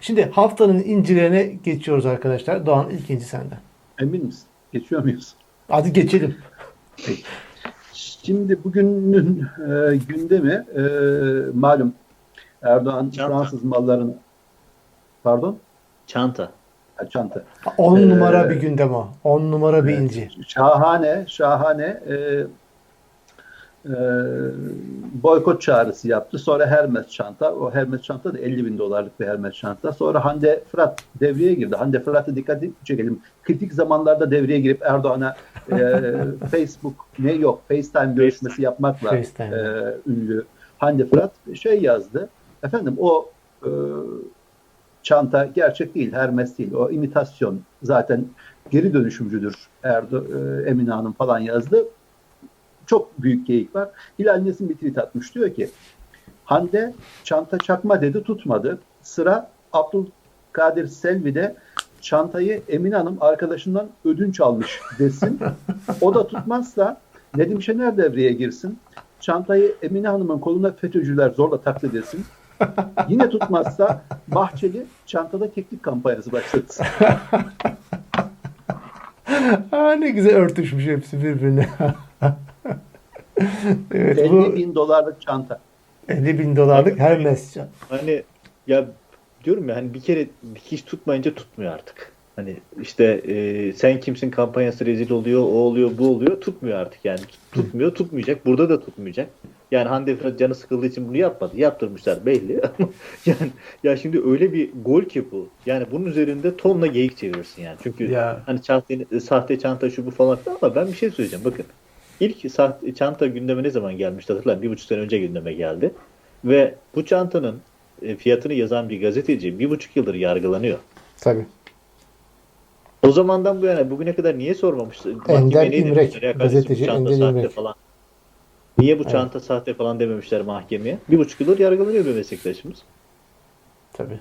Şimdi haftanın incilerine geçiyoruz arkadaşlar. Doğan ilk inci senden. Emin misin? Geçiyor muyuz? Hadi geçelim. Şimdi bugünün e, gündemi e, malum Erdoğan Çanta. Fransız mallarını pardon Çanta. Ha, çanta. 10 Ee, numara bir gündem o. 10 numara bir inci. Şahane şahane e, e, boykot çağrısı yaptı. Sonra Hermes çanta. O Hermes çanta da 50 bin dolarlık bir Hermes çanta. Sonra Hande Fırat devreye girdi. Hande Fırat'a dikkat çekelim. Kritik zamanlarda devreye girip Erdoğan'a e, Facebook ne yok FaceTime görüşmesi yapmakla FaceTime. e, ünlü Hande Fırat şey yazdı. Efendim o e, çanta gerçek değil, Hermes değil. O imitasyon zaten geri dönüşümcüdür Erdo, e, Emine Hanım falan yazdı. Çok büyük geyik var. Hilal Nesin bir tweet atmış. Diyor ki Hande çanta çakma dedi tutmadı. Sıra Abdülkadir Selvi'de çantayı Emine Hanım arkadaşından ödünç almış desin. O da tutmazsa Nedim Şener devreye girsin. Çantayı Emine Hanım'ın koluna FETÖ'cüler zorla taktı desin. Yine tutmazsa Bahçeli çantada keklik kampanyası başlatsın. Aa, ne güzel örtüşmüş hepsi birbirine. evet 50 bu bin dolarlık çanta. 50 bin dolarlık Hermes çanta. Hani ya diyorum ya hani bir kere dikiş tutmayınca tutmuyor artık. Hani işte e, sen kimsin kampanyası rezil oluyor, o oluyor, bu oluyor. Tutmuyor artık yani. Tutmuyor, tutmayacak. Burada da tutmayacak. Yani Hande Fırat canı sıkıldığı için bunu yapmadı. Yaptırmışlar belli. Ama yani ya şimdi öyle bir gol ki bu. Yani bunun üzerinde tonla geyik çevirirsin yani. Çünkü Ya. hani sahte, sahte çanta şu bu falan ama ben bir şey söyleyeceğim. Bakın ilk sahte çanta gündeme ne zaman gelmişti hatırlar. Bir buçuk sene önce gündeme geldi. Ve bu çantanın e, fiyatını yazan bir gazeteci bir buçuk yıldır yargılanıyor. Tabii. O zamandan bu yana bugüne kadar niye sormamış? Mahkemeye Ender İmrek, gazeteci Ender İmrek. falan. Niye bu Evet. çanta sahte falan dememişler mahkemeye? Bir buçuk yıldır yargılanıyor bir meslektaşımız. Tabii.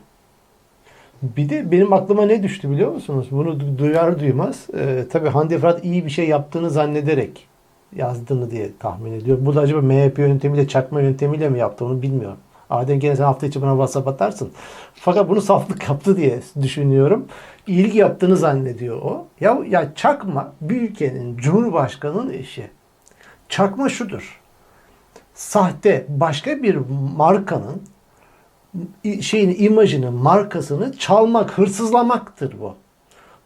Bir de benim aklıma ne düştü biliyor musunuz? Bunu du- duyar duymaz. E, tabii Hande Fırat iyi bir şey yaptığını zannederek yazdığını diye tahmin ediyor. Bu da acaba MHP yöntemiyle, çakma yöntemiyle mi yaptı onu bilmiyorum. Adem gene sen hafta içi bana WhatsApp atarsın. Fakat bunu saflık yaptı diye düşünüyorum. İlgi yaptığını zannediyor o. Ya, ya çakma bir ülkenin cumhurbaşkanının işi. Çakma şudur. Sahte başka bir markanın i- şeyin imajını, markasını çalmak, hırsızlamaktır bu.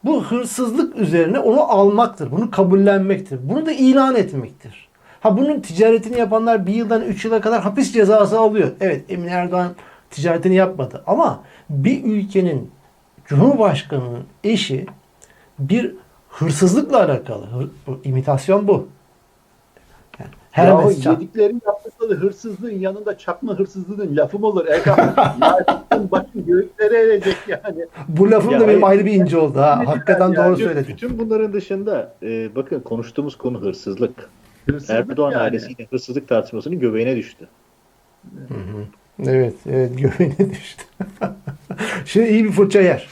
Bu hırsızlık üzerine onu almaktır. Bunu kabullenmektir. Bunu da ilan etmektir. Ha bunun ticaretini yapanlar bir yıldan üç yıla kadar hapis cezası alıyor. Evet Emine Erdoğan ticaretini yapmadı. Ama bir ülkenin Cumhurbaşkanı'nın eşi bir hırsızlıkla alakalı. Hır- imitasyon bu. Hermes çal- yediklerini yaptıkları hırsızlığın yanında çakma hırsızlığın lafı mı olur Erkan? Başın göğüslere erecek yani. Bu lafım Ya da benim ayrı bir ince oldu ha. Hakikaten ya. doğru söyledin. Bütün bunların dışında e, bakın konuştuğumuz konu hırsızlık. Hırsızlık Erdoğan yani. ailesiyle hırsızlık tartışmasının göbeğine düştü. Evet, evet göbeğine düştü. Şimdi iyi bir fırça yer.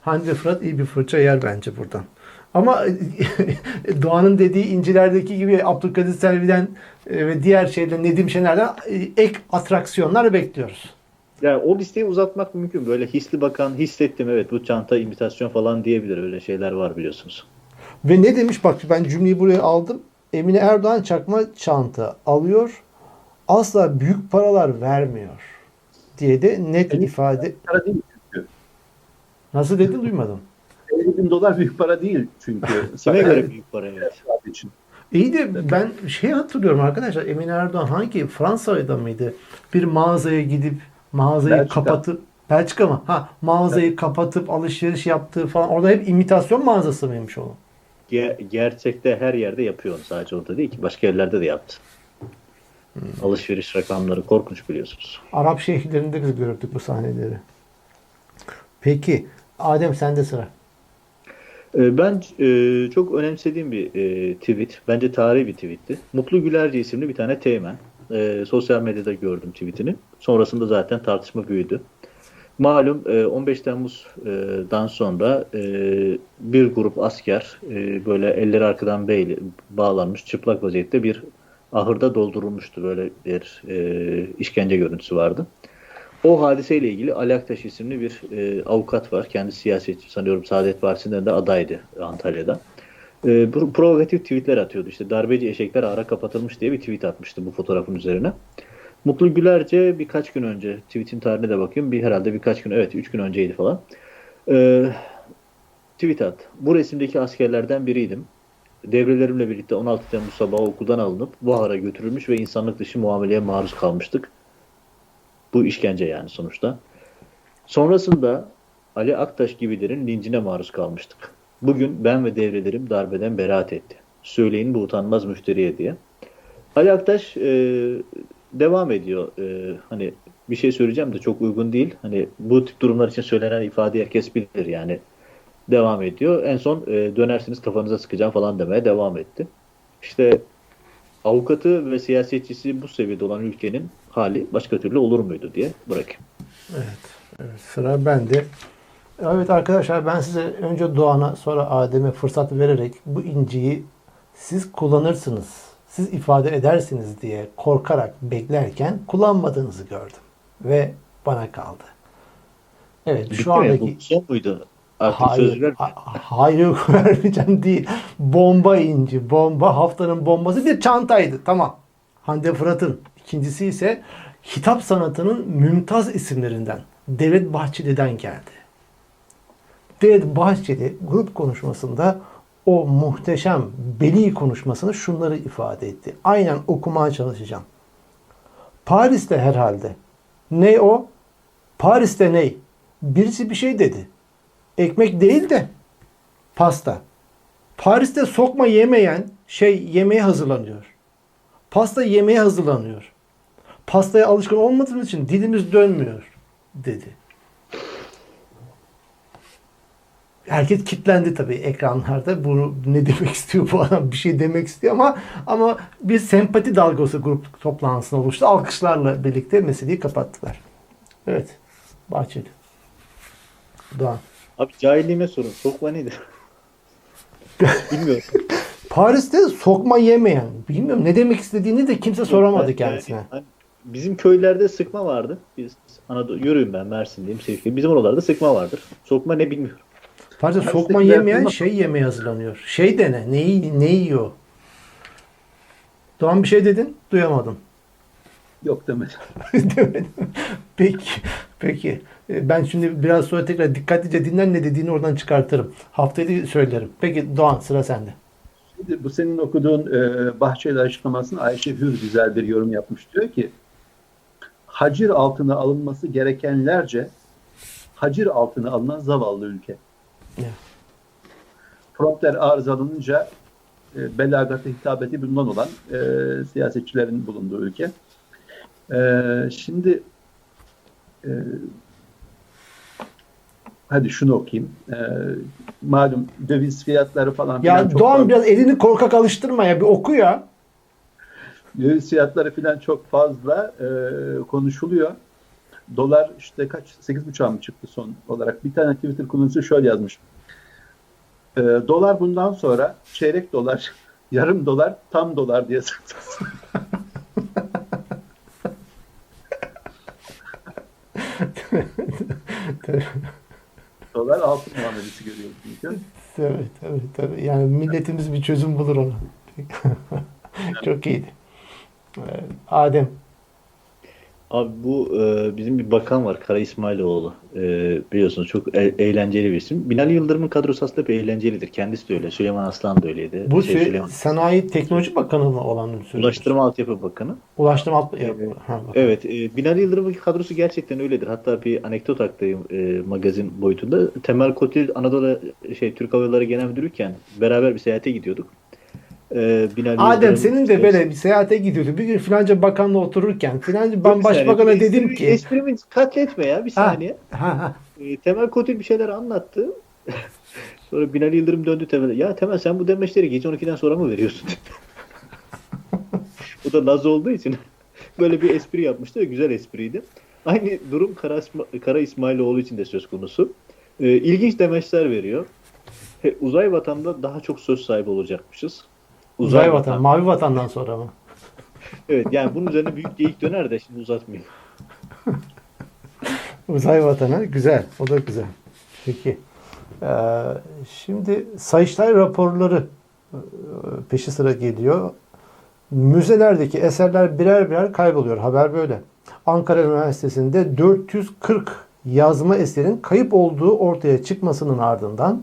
Hande Fırat iyi bir fırça yer bence buradan. Ama Doğan'ın dediği incilerdeki gibi Abdülkadir Selvi'den e, ve diğer şeyden Nedim Şener'den e, ek atraksiyonlar bekliyoruz. Yani o listeyi uzatmak mümkün. Böyle hisli bakan hissettim evet bu çanta imitasyon falan diyebilir. Öyle şeyler var biliyorsunuz. Ve ne demiş bak ben cümleyi buraya aldım. Emine Erdoğan çakma çanta alıyor. Asla büyük paralar vermiyor diye de net Emine- ifade. Nasıl dedin duymadım. 50 bin dolar büyük para değil çünkü. Kime göre büyük para evet. için. İyi de ben şey hatırlıyorum arkadaşlar Emine Erdoğan hangi Fransa'da mıydı? Bir mağazaya gidip mağazayı Belçika. kapatıp Belçika mı? Ha mağazayı kapatıp alışveriş yaptığı falan. Orada hep imitasyon mağazası mıymış o? Ge- gerçekte her yerde yapıyor onu. Sadece orada değil ki. Başka yerlerde de yaptı. Alışveriş rakamları korkunç biliyorsunuz. Arap şehirlerinde biz gördük bu sahneleri. Peki Adem sende sıra. Ee, Ben e, çok önemsediğim bir e, tweet. Bence tarihi bir tweetti. Mutlu Gülerci isimli bir tane teğmen. E, sosyal medyada gördüm tweetini. Sonrasında zaten tartışma büyüdü. Malum e, 15 Temmuz'dan sonra e, bir grup asker e, böyle elleri arkadan beyli, bağlanmış çıplak vaziyette bir ahırda doldurulmuştu. Böyle bir e, işkence görüntüsü vardı. O hadiseyle ilgili Ali Aktaş isimli bir e, avukat var. Kendisi siyasetçi sanıyorum Saadet Partisi'nden de adaydı Antalya'da. E, provokatif tweetler atıyordu. İşte darbeci eşekler ara kapatılmış diye bir tweet atmıştı bu fotoğrafın üzerine. Mutlu Gülerce birkaç gün önce tweetin tarihine de bakayım. Bir herhalde birkaç gün evet 3 gün önceydi falan. E, tweet at. Bu resimdeki askerlerden biriydim. Devrelerimle birlikte 16 Temmuz sabahı okuldan alınıp Buhar'a götürülmüş ve insanlık dışı muameleye maruz kalmıştık. Bu işkence yani sonuçta. Sonrasında Ali Aktaş gibilerin lincine maruz kalmıştık. Bugün ben ve devrelerim darbeden beraat etti. Söyleyin bu utanmaz müşteriye diye. Ali Aktaş e, devam ediyor. E, hani bir şey söyleyeceğim de çok uygun değil. Hani bu tip durumlar için söylenen ifade herkes bilir yani. Devam ediyor. En son e, dönersiniz kafanıza sıkacağım falan demeye devam etti. İşte avukatı ve siyasetçisi bu seviyede olan ülkenin hali başka türlü olur muydu diye bırakayım. Evet, sıra bende. Evet arkadaşlar ben size önce Doğan'a sonra Adem'e fırsat vererek bu inciyi siz kullanırsınız, siz ifade edersiniz diye korkarak beklerken kullanmadığınızı gördüm. Ve bana kaldı. Evet Bitti şu mi? andaki... Bu son muydu? Artık söz Hayır, ver. ha- hayır yok vermeyeceğim değil. Bomba inci, bomba haftanın bombası bir çantaydı. Tamam. Hande Fırat'ın. İkincisi ise hitap sanatının mümtaz isimlerinden. Devlet Bahçeli'den geldi. Devlet Bahçeli grup konuşmasında o muhteşem beli konuşmasını şunları ifade etti. Aynen okumaya çalışacağım. Paris'te herhalde. Ne o? Paris'te ne? Birisi bir şey dedi ekmek değil de pasta. Paris'te sokma yemeyen şey yemeğe hazırlanıyor. Pasta yemeğe hazırlanıyor. Pastaya alışkın olmadığımız için dilimiz dönmüyor dedi. Herkes kitlendi tabii ekranlarda. Bunu ne demek istiyor bu adam? Bir şey demek istiyor ama ama bir sempati dalgası grup toplantısında oluştu. Alkışlarla birlikte meseleyi kapattılar. Evet. Bahçeli. Doğan. Abi cahilliğime sorun. Sokma nedir? Bilmiyorum. Paris'te sokma yemeyen, bilmiyorum ne demek istediğini de kimse soramadı kendisine. yani hani bizim köylerde sıkma vardı. Biz Anadolu yürüyün ben Mersin'deyim Sevgili. Bizim oralarda sıkma vardır. Sokma ne bilmiyorum. Paris'te Paris'te sokma yemeyen şey yemeye hazırlanıyor. Şey dene, neyi, ne yiyor? Doğan bir şey dedin, duyamadım. Yok demedim. Demedim. peki, peki. E, Ben şimdi biraz sonra tekrar dikkatlice dinler ne dediğini oradan çıkartırım. Haftaya da söylerim. Peki Doğan sıra sende. Şimdi bu senin okuduğun e, Bahçeli açıklamasını Ayşe Hür güzel bir yorum yapmış. Diyor ki hacir altına alınması gerekenlerce hacir altına alınan zavallı ülke. Evet. Prompter arızalanınca e, belagata hitabeti bundan olan e, siyasetçilerin bulunduğu ülke. E, şimdi e, hadi şunu okuyayım. E, malum döviz fiyatları falan Ya çok Doğan fazla. biraz elini korkak alıştırma ya bir oku ya. Döviz fiyatları falan çok fazla e, konuşuluyor. Dolar işte kaç 8.5'a mı çıktı son olarak? Bir tane Twitter kullanıcısı şöyle yazmış. E, dolar bundan sonra çeyrek dolar, yarım dolar, tam dolar diye satılsın. dolar altın muamelesi görüyor çünkü. Tabii tabii tabii. Yani milletimiz bir çözüm bulur ona. Çok iyiydi. Adem. Abi bu e, bizim bir bakan var Kara İsmailoğlu. E, biliyorsunuz çok e- eğlenceli bir isim. Binali Yıldırım'ın kadrosu aslında hep eğlencelidir. Kendisi de öyle. Süleyman Aslan da öyleydi. Bu Şey, şey, Süleyman- Sanayi Teknoloji Bakanı mı olan söylüyorsun? Ulaştırma Altyapı Bakanı. Ulaştırma alt... Evet. Ha, bak. Evet, e, Binali Yıldırım'ın kadrosu gerçekten öyledir. Hatta bir anekdot aktayım e, magazin boyutunda. Temel Kotil Anadolu şey Türk Hava Yolları Genel Müdürüyken beraber bir seyahate gidiyorduk. E, Binali Adem senin de böyle bir seyahate gidiyordu. Bir gün filanca bakanla otururken filanca ben başbakana bir dedim ki Esprimi katletme ya bir saniye. ha, ha, E, Temel Kotil bir şeyler anlattı. sonra Binali Yıldırım döndü Temel'e. Ya Temel sen bu demeçleri gece 12'den sonra mı veriyorsun? o da Laz olduğu için böyle bir espri yapmıştı ve güzel espriydi. Aynı durum Kara, Kara İsmailoğlu için de söz konusu. E, ilginç demeçler veriyor. Uzay vatanda daha çok söz sahibi olacakmışız. Uzay vatan, mavi vatandan sonra mı? Evet yani bunun üzerine büyük geyik döner de şimdi uzatmayayım. Uzay vatanı güzel. O da güzel. Peki. Ee, şimdi Sayıştay raporları e, peşi sıra geliyor. Müzelerdeki eserler birer birer kayboluyor. Haber böyle. Ankara Üniversitesi'nde 440 yazma eserin kayıp olduğu ortaya çıkmasının ardından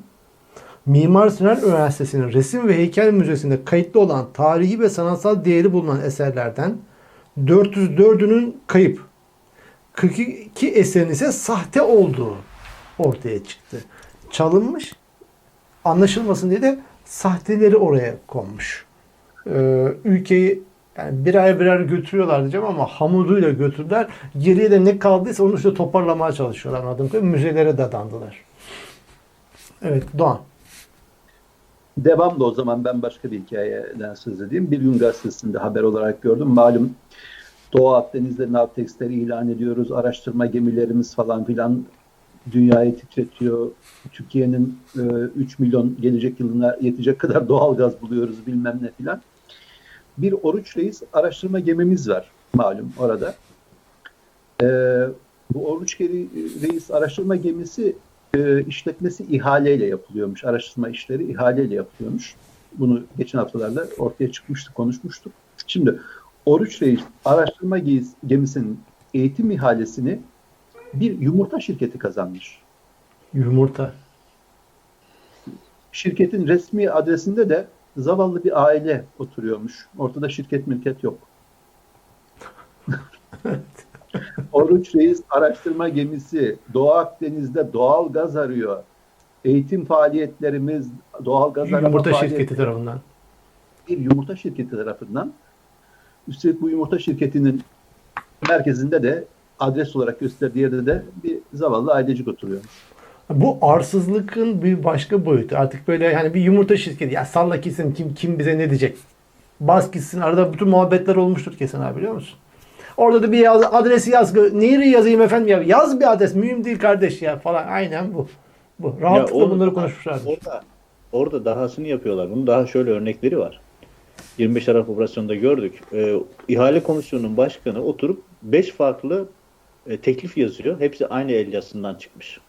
Mimar Sinan Üniversitesi'nin Resim ve Heykel Müzesi'nde kayıtlı olan tarihi ve sanatsal değeri bulunan eserlerden 404'ünün kayıp, 42 eserin ise sahte olduğu ortaya çıktı. Çalınmış, anlaşılmasın diye de sahteleri oraya konmuş. Ee, ülkeyi yani birer birer götürüyorlar diyeceğim ama hamuduyla götürdüler. Geriye de ne kaldıysa onu işte toparlamaya çalışıyorlar anladığım kadarıyla. Müzelere dadandılar. Evet Doğan. Devam da o zaman ben başka bir hikayeden söz edeyim. Bir gün gazetesinde haber olarak gördüm. Malum Doğu Akdeniz'de Navtex'leri ilan ediyoruz. Araştırma gemilerimiz falan filan dünyayı titretiyor. Türkiye'nin e, 3 milyon gelecek yılına yetecek kadar doğal gaz buluyoruz bilmem ne filan. Bir Oruç Reis araştırma gemimiz var malum orada. E, bu Oruç Reis araştırma gemisi e, işletmesi ihaleyle yapılıyormuş. Araştırma işleri ihaleyle yapılıyormuş. Bunu geçen haftalarda ortaya çıkmıştı, konuşmuştuk. Şimdi Oruç Reis araştırma gemisinin eğitim ihalesini bir yumurta şirketi kazanmış. Yumurta. Şirketin resmi adresinde de zavallı bir aile oturuyormuş. Ortada şirket mülket yok. Oruç Reis araştırma gemisi Doğu Akdeniz'de doğal gaz arıyor. Eğitim faaliyetlerimiz doğal gaz arama Yumurta şirketi tarafından. bir yumurta şirketi tarafından. Üstelik bu yumurta şirketinin merkezinde de adres olarak gösterdiği yerde de bir zavallı ailecik oturuyor. Bu arsızlıkın bir başka boyutu. Artık böyle yani bir yumurta şirketi. Ya salla gitsin kim kim bize ne diyecek? Bas gitsin. Arada bütün muhabbetler olmuştur kesin abi biliyor musun? Orada da bir yaz, adresi yaz. Nereye yazayım efendim ya? Yaz bir adres. Mühim değil kardeş ya falan. Aynen bu. Bu. Rahatlıkla Ya o- bunları konuşmuşlardır. Orada, orada dahasını yapıyorlar. Bunun daha şöyle örnekleri var. 25 Aralık operasyonunda gördük. Ee, ihale komisyonunun başkanı oturup 5 farklı e, teklif yazıyor. Hepsi aynı el yazısından çıkmış.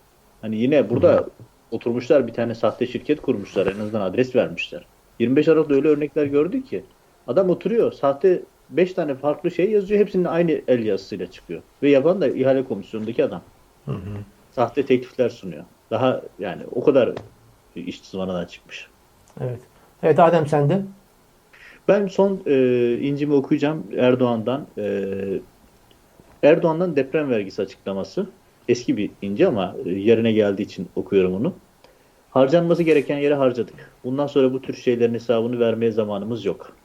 Hani yine burada oturmuşlar bir tane sahte şirket kurmuşlar. En azından adres vermişler. 25 Aralık'ta öyle örnekler gördük ki adam oturuyor sahte 5 tane farklı şey yazıyor. Hepsinin aynı el yazısıyla çıkıyor. Ve yapan da ihale komisyonundaki adam. Hı hı. Sahte teklifler sunuyor. Daha yani o kadar iş zıvanadan çıkmış. Evet. Evet Adem sende. Ben son e, incimi okuyacağım Erdoğan'dan. E, Erdoğan'dan deprem vergisi açıklaması. Eski bir ince ama e, yerine geldiği için okuyorum onu. Harcanması gereken yere harcadık. Bundan sonra bu tür şeylerin hesabını vermeye zamanımız yok.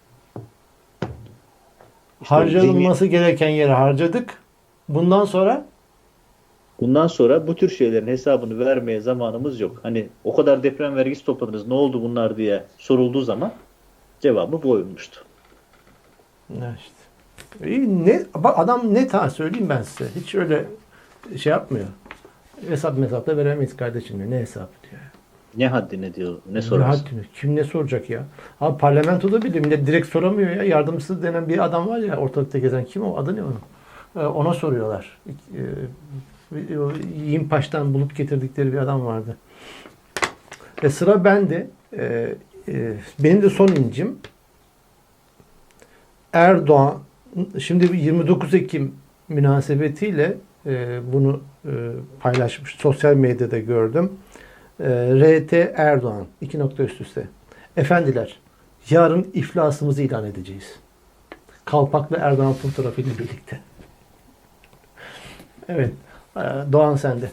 İşte Harcanılması gereken yere harcadık. Bundan sonra Bundan sonra bu tür şeylerin hesabını vermeye zamanımız yok. Hani o kadar deprem vergisi topladınız ne oldu bunlar diye sorulduğu zaman cevabı bu olmuştu. Ne işte. İyi, ne, bak adam net ha söyleyeyim ben size. Hiç öyle şey yapmıyor. Hesap mesap da veremeyiz kardeşim. Ne hesap. Ne haddine diyor, ne Ne sorarsın. haddine? Kim ne soracak ya? Abi parlamentoda bile millet direkt soramıyor ya. Yardımcısı denen bir adam var ya ortalıkta gezen. Kim o? Adı ne onun? Ee, ona soruyorlar. Ee, Yimpaş'tan bulup getirdikleri bir adam vardı. Ve sıra bende. Ee, e, benim de son incim. Erdoğan şimdi 29 Ekim münasebetiyle e, bunu e, paylaşmış. Sosyal medyada gördüm. E, RT Erdoğan. iki nokta üst üste. Efendiler, yarın iflasımızı ilan edeceğiz. Kalpak ve Erdoğan fotoğrafıyla birlikte. Evet. e, Doğan sende.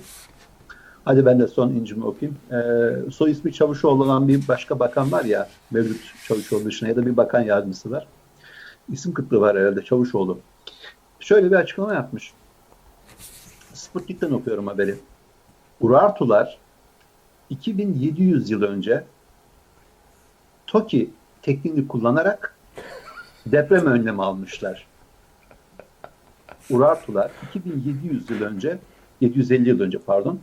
Hadi ben de son incimi okuyayım. Ee, soy ismi Çavuşoğlu olan bir başka bakan var ya, Mevlüt Çavuşoğlu dışında ya da bir bakan yardımcısı var. İsim kıtlığı var herhalde Çavuşoğlu. Şöyle bir açıklama yapmış. Sputnik'ten okuyorum haberi. Urartular 2700 yıl önce TOKİ tekniğini kullanarak deprem önlemi almışlar. Urartular 2700 yıl önce 750 yıl önce pardon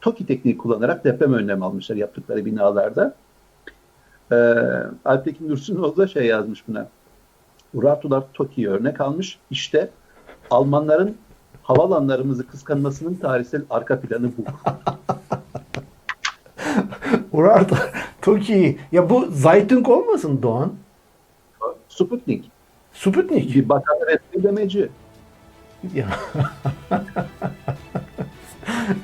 TOKİ tekniği kullanarak deprem önlemi almışlar yaptıkları binalarda. Ee, Alptekin Dursunoğlu da şey yazmış buna. Urartular TOKİ'yi örnek almış. İşte Almanların havalanlarımızı kıskanmasının tarihsel arka planı bu. Urartu Toki. Ya bu Zaytung olmasın Doğan? Sputnik Sputnik. bir bakan resmi demeci. Ya.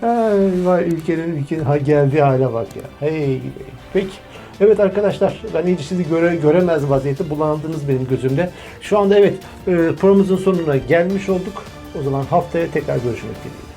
Ay, vay ülkenin ülkenin ha geldiği hale bak ya. Hey gidi. Peki. Evet arkadaşlar ben iyice sizi göre, göremez vaziyette bulandınız benim gözümde. Şu anda evet e, programımızın sonuna gelmiş olduk. O zaman haftaya tekrar görüşmek dileğiyle.